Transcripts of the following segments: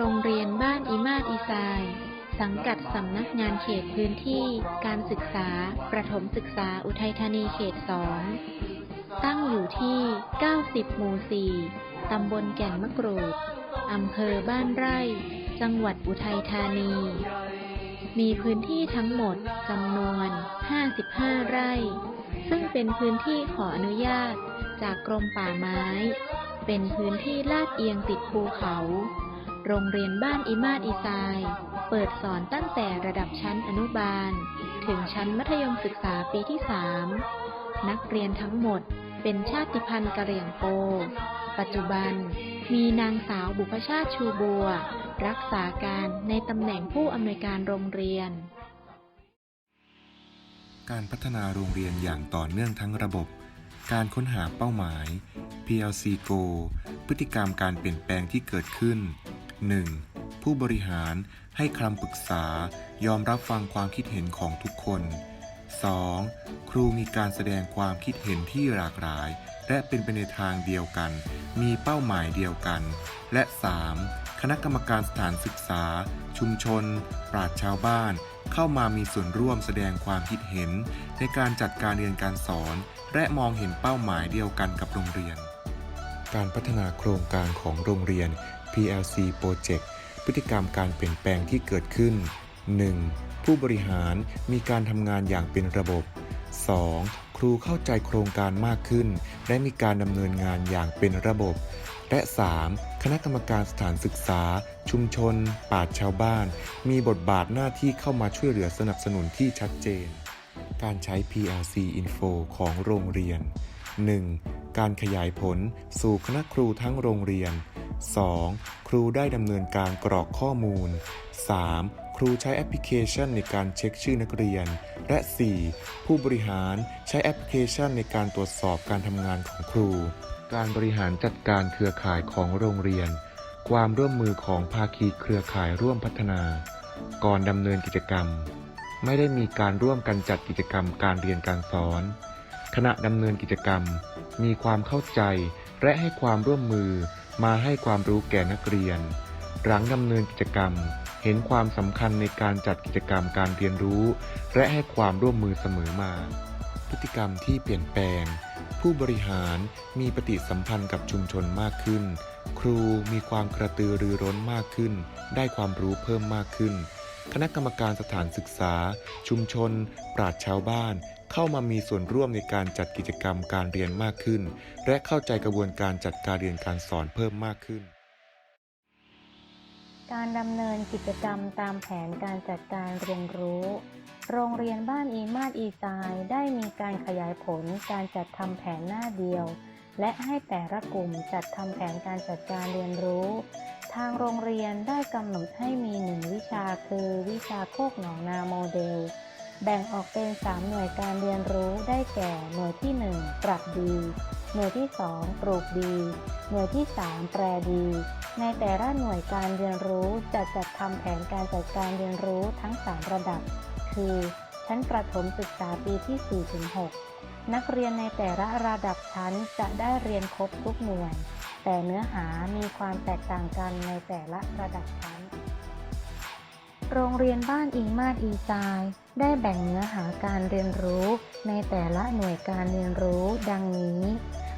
โรงเรียนบ้านอีมาดอีซาย สังกัดสำนักงานเขตพื้นที่การศึกษา ประถมศึกษาอุทัยธานีเขต2ตั้งอยู่ที่ 90 หมู่ 4 ตำบลแก่นมะกรูด อำเภอบ้านไร่ จังหวัดอุทัยธานี มีพื้นที่ทั้งหมดจำนวน 55 ไร่ ซึ่งเป็นพื้นที่ขออนุญาตจากกรมป่าไม้ เป็นพื้นที่ลาดเอียงติดภูเขา โรงเรียนบ้านอิมาดอีซาย เปิดสอนตั้งแต่ระดับชั้นอนุบาล ถึงชั้นมัธยมศึกษาปีที่3นักเรียนทั้งหมดเป็นชาติพันธุ์กะเหรี่ยงโป ปัจจุบันมีนางสาวบุพชาติชูบัว รักษาการในตำแหน่งผู้อำนวยการโรงเรียน การพัฒนาโรงเรียนอย่างต่อเนื่องทั้งระบบ การค้นหาเป้าหมาย PLC Go พฤติกรรมการเปลี่ยนแปลงที่เกิดขึ้น 1. ผู้บริหารให้คำปรึกษายอมรับฟังความคิดเห็นของทุกคน 2. ครูมีการแสดงความคิดเห็นที่หลากหลาย และเป็นไปในทางเดียวกัน มีเป้าหมายเดียวกัน และ 3. คณะกรรมการสถานศึกษา ชุมชน ปราชชาวบ้าน เข้ามามีส่วนร่วมแสดงความคิดเห็น ในการจัดการเรียนการสอน และมองเห็นเป้าหมายเดียวกันกับโรงเรียน การพัฒนาโครงการของโรงเรียน PLC Project พฤติกรรมการเปลี่ยนแปลงที่เกิดขึ้น 1. ผู้บริหารมีการทำงานอย่างเป็นระบบ 2. ครูเข้าใจโครงการมากขึ้น และมีการดำเนินงานอย่างเป็นระบบ และ 3. คณะกรรมการสถานศึกษา ชุมชนปราชญ์ชาวบ้าน มีบทบาทหน้าที่เข้ามาช่วยเหลือสนับสนุนที่ชัดเจน การใช้ PLC Info ของโรงเรียน 1. การขยายผลสู่คณะครูทั้งโรงเรียน 2. ครูได้ดำเนินการกรอกข้อมูล 3. ครูใช้แอปพลิเคชันในการเช็คชื่อนักเรียน และ 4. ผู้บริหารใช้แอปพลิเคชันในการตรวจสอบการทำงานของครู การบริหารจัดการเครือข่ายของโรงเรียน ความร่วมมือของภาคีเครือข่ายร่วมพัฒนา ก่อนดำเนินกิจกรรม ไม่ได้มีการร่วมกันจัดกิจกรรมการเรียนการสอน ขณะดำเนินกิจกรรม มีความเข้าใจและให้ความร่วมมือ มาให้ความรู้แก่นักเรียน หลังดำเนินกิจกรรม เห็นความสำคัญในการจัดกิจกรรมการเรียนรู้ และให้ความร่วมมือเสมอมา พฤติกรรมที่เปลี่ยนแปลง ผู้บริหารมีปฏิสัมพันธ์กับชุมชนมากขึ้น ครูมีความกระตือรือร้นมากขึ้น ได้ความรู้เพิ่มมากขึ้น คณะกรรมการสถานศึกษา ชุมชน ปราชชาวบ้าน เข้ามามีส่วนร่วมในการจัดกิจกรรมการเรียนมากขึ้น และเข้าใจกระบวนการจัดการเรียนการสอนเพิ่มมากขึ้น การดำเนินกิจกรรมตามแผนการจัดการเรียนรู้ โรงเรียนบ้านอีมาดอีซายได้มีการขยายผลการจัดทำแผนหน้าเดียว และให้แต่ละกลุ่มจัดทำแผนการจัดการเรียนรู้ ทางโรงเรียนได้กำหนดให้มีหนึ่งวิชาคือวิชาโคกหนองนาโมเดล แบ่งออกเป็น 3 หน่วยการเรียนรู้ได้แก่ หน่วยที่ 1 ปรับดี หน่วยที่ 2 ปลูกดี หน่วยที่ 3 แปรดี ในแต่ละหน่วยการเรียนรู้จะจัดทำแผนการจัดการเรียนรู้ทั้ง 3 ระดับ คือ ชั้นประถมศึกษาปีที่ 4-6 นักเรียนในแต่ละระดับชั้นจะได้เรียนครบทุกหน่วย แต่เนื้อหามีความแตกต่างกันในแต่ละระดับชั้น โรงเรียนบ้านอิงมาดอีซาย ได้แบ่งเนื้อหาการเรียนรู้ในแต่ละหน่วยการเรียนรู้ดังนี้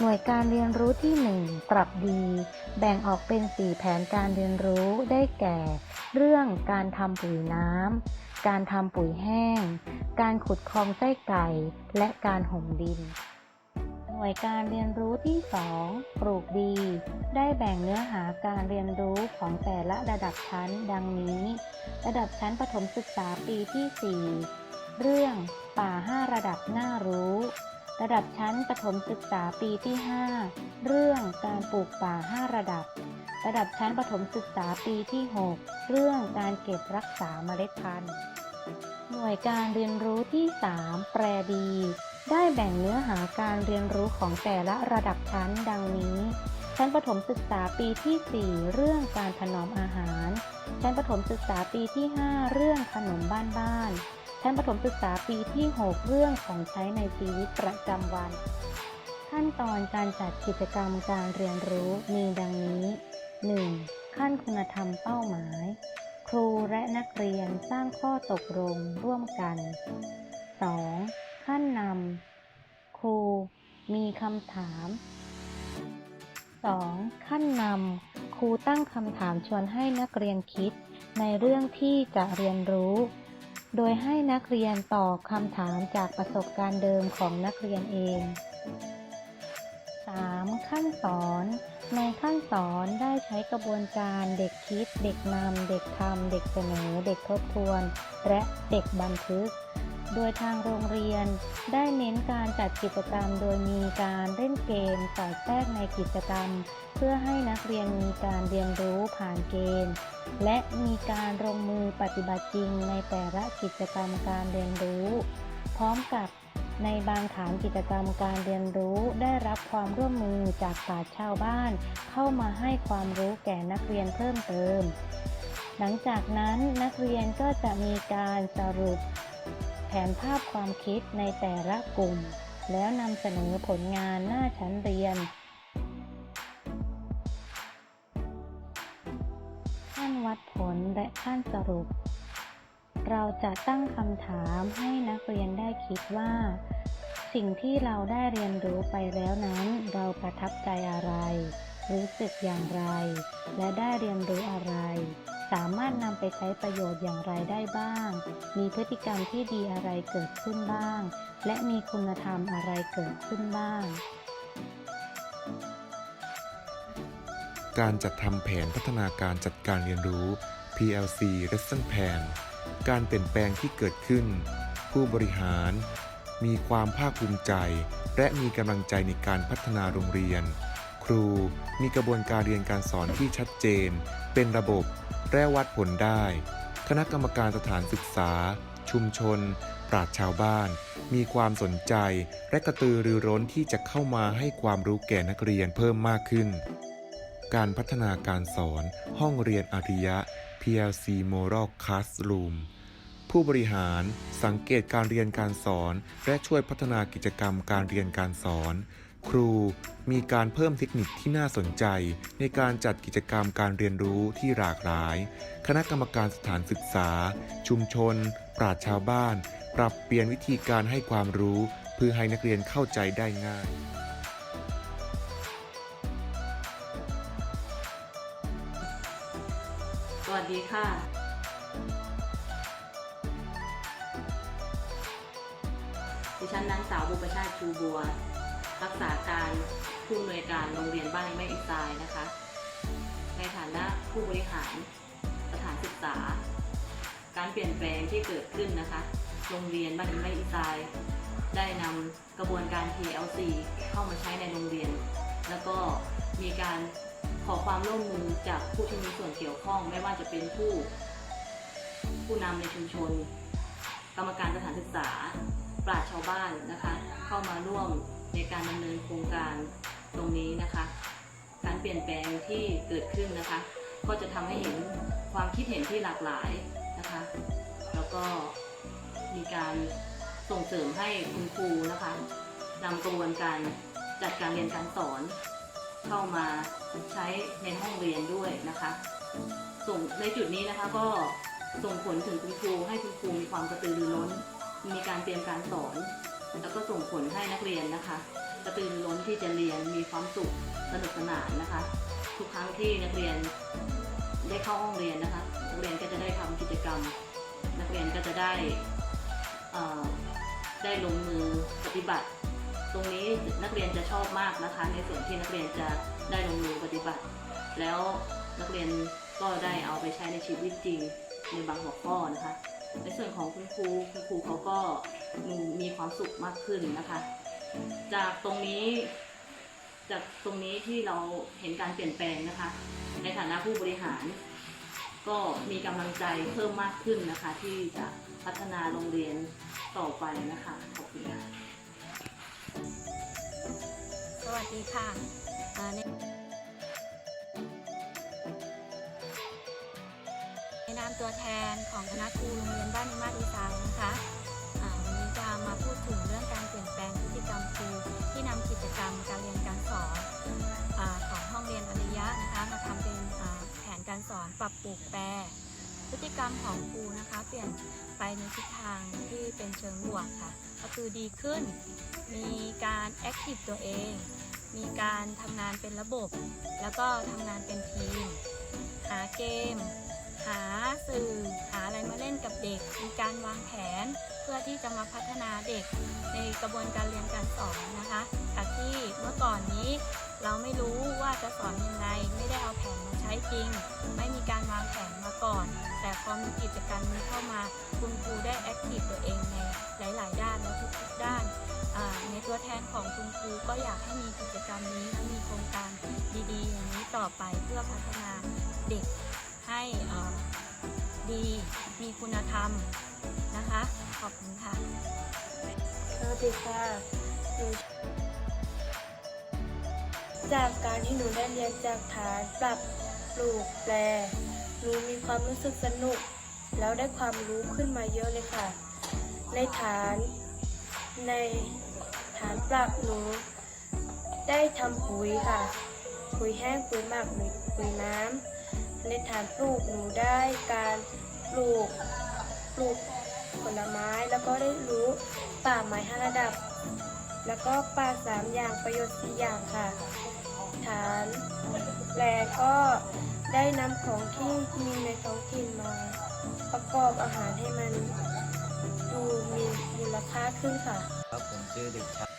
หน่วยการเรียนรู้ที่ 1 ปรับดี แบ่งออกเป็น 4 แผนการเรียนรู้ได้แก่ เรื่องการทำปุ๋ยน้ำ การทำปุ๋ยแห้ง การขุดคลองไส้ไก่ และการห่มดิน น่วยการเรียนรู้ที่ 2 ปลูกดี ได้แบ่งเนื้อหาการเรียนรู้ของแต่ละระดับชั้นดังนี้ ระดับชั้นประถมศึกษาปีที่ 4 เรื่องป่า 5 ระดับน่ารู้ ระดับชั้นประถมศึกษาปีที่ 5 เรื่องการปลูกป่า 5 ระดับ ระดับชั้นประถมศึกษาปีที่ 6 เรื่องการเก็บรักษาเมล็ดพันธุ์ หน่วยการเรียนรู้ที่ 3 แปรดี ได้แบ่งเนื้อหาการเรียนรู้ของแต่ละระดับชั้นดังนี้ ชั้นประถมศึกษาปีที่ 4 เรื่องการถนอมอาหาร ชั้นประถมศึกษาปีที่ 5 เรื่องขนมบ้านบ้าน ชั้นประถมศึกษาปีที่ 6 เรื่องของใช้ในชีวิตประจำวัน ขั้นตอนการจัดกิจกรรมการเรียนรู้มีดังนี้ 1. ขั้นคุณธรรมเป้าหมาย ครูและนักเรียนสร้างข้อตกลงร่วมกัน 2. ครูมีคำถาม 2. ขั้นนำครูตั้งคำถามชวนให้นักเรียนคิด ในเรื่องที่จะเรียนรู้ โดยให้นักเรียนตอบคำถามจากประสบการณ์เดิมของนักเรียนเอง 3. ขั้นสอนในขั้นสอนได้ใช้กระบวนการเด็กคิด เด็กนำ เด็กทำ เด็กเสนอ เด็กทบทวน และเด็กบันทึก โดยทางโรงเรียนได้เน้นการจัดกิจกรรม โดยมีการเล่นเกมสอดแทรกในกิจกรรม เพื่อให้นักเรียนมีการเรียนรู้ผ่านเกม และมีการลงมือปฏิบัติจริงในแต่ละกิจกรรมการเรียนรู้ พร้อมกับในบางฐานกิจกรรมการเรียนรู้ได้รับความร่วมมือจากปราชชาวบ้าน เข้ามาให้ความรู้แก่นักเรียนเพิ่มเติม หลังจากนั้นนักเรียนก็จะมีการสรุป แผนภาพความคิดในแต่ละกลุ่ม แล้วนำเสนอผลงานหน้าชั้นเรียน ขั้นวัดผลและขั้นสรุป เราจะตั้งคำถามให้นักเรียนได้คิดว่า สิ่งที่เราได้เรียนรู้ไปแล้วนั้น เราประทับใจอะไร รู้สึกอย่างไร และได้เรียนรู้อะไร สามารถนำไปใช้ประโยชน์อย่างไรได้บ้าง มีพฤติกรรมที่ดีอะไรเกิดขึ้นบ้าง และมีคุณธรรมอะไรเกิดขึ้นบ้าง การจัดทำแผนพัฒนาการจัดการเรียนรู้ PLC Lesson Plan การเปลี่ยนแปลงที่เกิดขึ้น ผู้บริหาร มีความภาคภูมิใจ และมีกำลังใจในการพัฒนาโรงเรียน รูมีกระบวนการเรียนการสอนที่ชัดเจน เป็นระบบและวัดผลได้ คณะกรรมการสถานศึกษา ชุมชน ปราชชาวบ้าน มีความสนใจ และกระตือรือร้นที่จะเข้ามาให้ความรู้แก่นักเรียนเพิ่มมากขึ้น การพัฒนาการสอน ห้องเรียนอาริยะ PLC Moral Classroom ผู้บริหารสังเกตการเรียนการสอน และช่วยพัฒนากิจกรรมการเรียนการสอน ครูมีการเพิ่มเทคนิคที่น่าสนใจ ในการจัดกิจกรรมการเรียนรู้ที่หลากหลาย คณะกรรมการสถานศึกษา ชุมชน ปราชชาวบ้าน ปรับเปลี่ยนวิธีการให้ความรู้ เพื่อให้นักเรียนเข้าใจได้ง่ายสวัสดีค่ะ ดิฉันนางสาวบุปชาติชูบัว รักษาการผู้อำนวยการโรงเรียนบ้านแม่อิสายนะคะ ในฐานะผู้บริหารสถานศึกษา การเปลี่ยนแปลงที่เกิดขึ้นนะคะ โรงเรียนบ้านแม่อิสาย ได้นำกระบวนการ PLC เข้ามาใช้ในโรงเรียน แล้วก็มีการขอความร่วมมือจากผู้ที่มีส่วนเกี่ยวข้อง ไม่ว่าจะเป็นผู้ ผู้นำในชุมชน กรรมการสถานศึกษา ปราชชาวบ้านนะคะ เข้ามาร่วม ในการดำเนินโครงการตรงนี้นะคะ การเปลี่ยนแปลงที่เกิดขึ้นนะคะ ก็จะทำให้เห็นความคิดเห็นที่หลากหลายนะคะ แล้วก็มีการส่งเสริมให้คุณครูนะคะนำกระบวนการจัดการเรียนการสอน เข้ามาใช้ในห้องเรียนด้วยนะคะส่งในจุดนี้นะคะก็ส่งผลถึงคุณครูให้คุณครูมีความกระตือรือร้น มีการเตรียมการสอน แล้วก็ส่งผลให้นักเรียนนะคะกระตือร้นที่จะเรียนมีความสุขสนุกสนานนะคะ ทุกครั้งที่นักเรียนได้เข้าห้องเรียนนะคะนักเรียนก็จะได้ทำกิจกรรม นักเรียนก็จะได้ได้ลงมือปฏิบัติ ตรงนี้นักเรียนจะชอบมากนะคะ ในส่วนที่นักเรียนจะได้ลงมือปฏิบัติ แล้วนักเรียนก็ได้เอาไปใช้ในชีวิตจริงในบางหัวข้อนะคะ ในส่วนของคุณครูคุณครูเขาก็ มีความสุขมากขึ้นนะคะ จากตรงนี้ จากตรงนี้ที่เราเห็นการเปลี่ยนแปลงนะคะ ในฐานะผู้บริหาร ก็มีกำลังใจเพิ่มมากขึ้นนะคะ ที่จะพัฒนาโรงเรียนต่อไปนะคะขอบคุณค่ะสวัสดีค่ะในนามตัวแทนของคณะครูโรงเรียนบ้านนิมาตรอีสานนะคะ รรมการเรียนการสอนอของห้องเรียนอริยะนะคะมาทำเป็นลูกแปรพฤติกรรมของครูนะคะ เปลี่ยนไปในทิศทางที่เป็นเชิงบวกค่ะ ก็คือดีขึ้น มีการแอคทีฟตัวเอง มีการทำงานเป็นระบบ แล้วก็ทำงานเป็นทีม หาเกม หาสื่อ หาอะไรมาเล่นกับเด็ก มีการวางแผนเพื่อที่จะมาพัฒนาเด็กในกระบวนการเรียนการสอนนะคะ เราไม่รู้ว่าจะสอนยังไง ไม่ได้เอาแผนมาใช้จริง ไม่มีการวางแผนมาก่อน แต่พอมีกิจกรรมนี้เข้ามาคุณครูได้แอคทีฟตัวเองในหลาย ๆ ด้านและทุกๆด้าน ในตัวแทนของคุณครูก็อยากให้มีกิจกรรมนี้และมีโครงการดีๆ อย่างนี้ต่อไปเพื่อพัฒนาเด็กให้ดีมีคุณธรรมนะคะ ขอบคุณค่ะสวัสดีค่ะ จากการที่หนูได้เรียนจากฐานปรับปลูกแปลหนูมีความรู้สึกสนุก แล้วได้ความรู้ขึ้นมาเยอะเลยค่ะ ในฐานในฐานปรับหนู ได้ทำปุ๋ยค่ะ ปุ๋ยแห้งปุ๋ยหมักปุ๋ยปุ๋ยน้ำในฐานปลูกหนูได้การปลูกปลูกผลไม้แล้วก็ได้รู้ป่าไม้ห้าระดับ แล้วก็ป่าสามอย่างประโยชน์สี่อย่างค่ะ ฐานแปลก็ได้นำของที่มีในท้องถิ่นมา ประกอบอาหารให้มันดูมีมูลค่าขึ้นค่ะ ครับผมชื่อเด็กชาย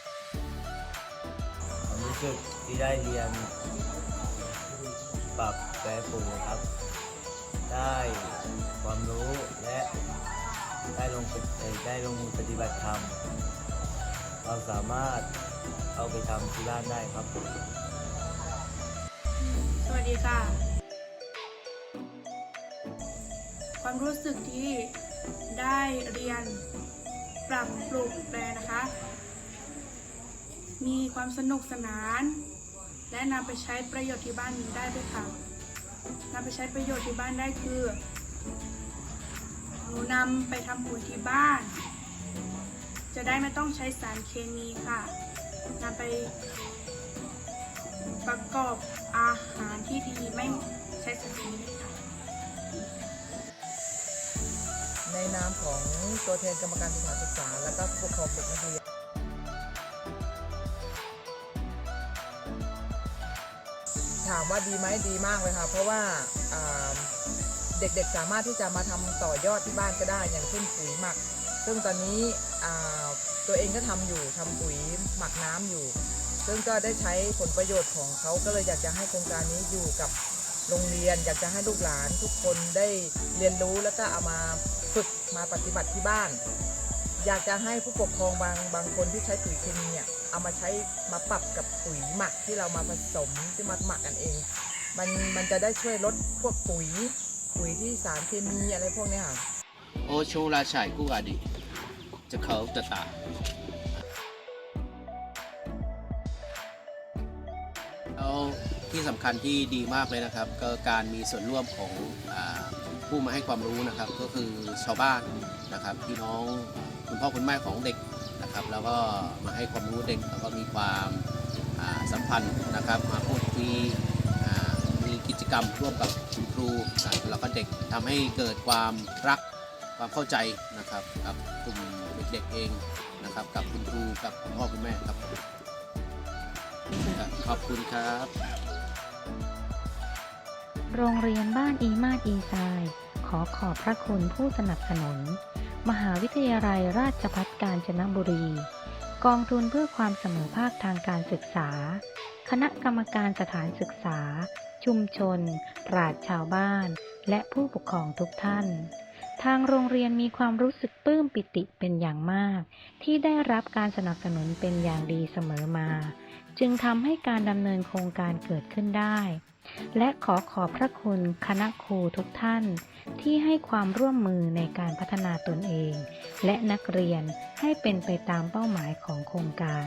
ความรู้สึกที่ได้เรียน ปรับแปรปูครับ ได้ความรู้และได้ลงไปเอ่อได้ลงมือปฏิบัติธรรม เราสามารถเอาไปทำที่บ้านได้ครับ วัสดีค่ะ ความรู้สึกที่ได้เรียนปรับปลูกแปลนะคะ มีความสนุกสนาน และนำไปใช้ประโยชน์ที่บ้านได้ด้วยค่ะนำไปใช้ประโยชน์ที่บ้านได้คือหนูนำไปทำปุ๋ยที่บ้าน จะได้ไม่ต้องใช้สารเคมีค่ะนำไป ประกอบอาหารที่ดีไม่ใช้สารเคมีในนามของตัวแทนกรรมการสถานศึกษา และก็ผู้ปกครองเด็กนักเรียนถามว่าดีไหมดีมากเลยค่ะ เพราะว่าเด็กๆสามารถที่จะมาทำต่อยอดที่บ้านก็ได้อย่างเช่นปุ๋ยหมัก ซึ่งตอนนี้ตัวเองก็ทำอยู่ทำปุ๋ยหมักน้ำอยู่ ซึ่งก็ได้ใช้ผลประโยชน์ของเขาก็เลยอยากจะให้โครงการนี้อยู่กับโรงเรียน อยากจะให้ลูกหลานทุกคนได้เรียนรู้แล้วก็เอามาฝึกมาปฏิบัติที่บ้าน อยากจะให้ผู้ปกครองบางบางคนที่ใช้ปุ๋ยเคมีเนี่ยเอามาใช้มาปรับกับปุ๋ยหมักที่เรามาผสมที่มาหมักกันเอง มันมันจะได้ช่วยลดพวกปุ๋ยปุ๋ยที่สารเคมีอะไรพวกนี้ค่ะโอชูราชัยกู้อดีจะเขาจะตา แล้วที่สำคัญที่ดีมากเลยนะครับ ก็การมีส่วนร่วมของอผู้มาให้ความรู้นะครับ ก็คือชาวบ้านนะครับพี่น้องคุณพ่อคุณแม่ของเด็กนะครับ แล้วก็มาให้ความรู้เด็กแล้วก็มีความสัมพันธ์นะครับ มาพูดคุยมีกิจกรรมร่วมกับคุณครูแล้วก็เด็กทำให้เกิดความรักความเข้าใจนะครับกับกลุ่มเด็กๆเองนะครับ กับคุณครูกับคุณพ่อคุณแม่ครับ ขอบคุณครับ โรงเรียนบ้านอีมาดอีไซขอขอบพระคุณผู้สนับสนุน มหาวิทยาลัยราชภัฏกาญจนบุรี กองทุนเพื่อความเสมอภาคทางการศึกษา คณะกรรมการสถานศึกษา ชุมชน ปราชชาวบ้าน และผู้ปกครองทุกท่านทางโรงเรียนมีความรู้สึกปลื้มปิติเป็นอย่างมาก ที่ได้รับการสนับสนุนเป็นอย่างดีเสมอมา จึงทำให้การดำเนินโครงการเกิดขึ้นได้ และขอขอบพระคุณคณะครูทุกท่าน ที่ให้ความร่วมมือในการพัฒนาตนเอง และนักเรียนให้เป็นไปตามเป้าหมายของโครงการ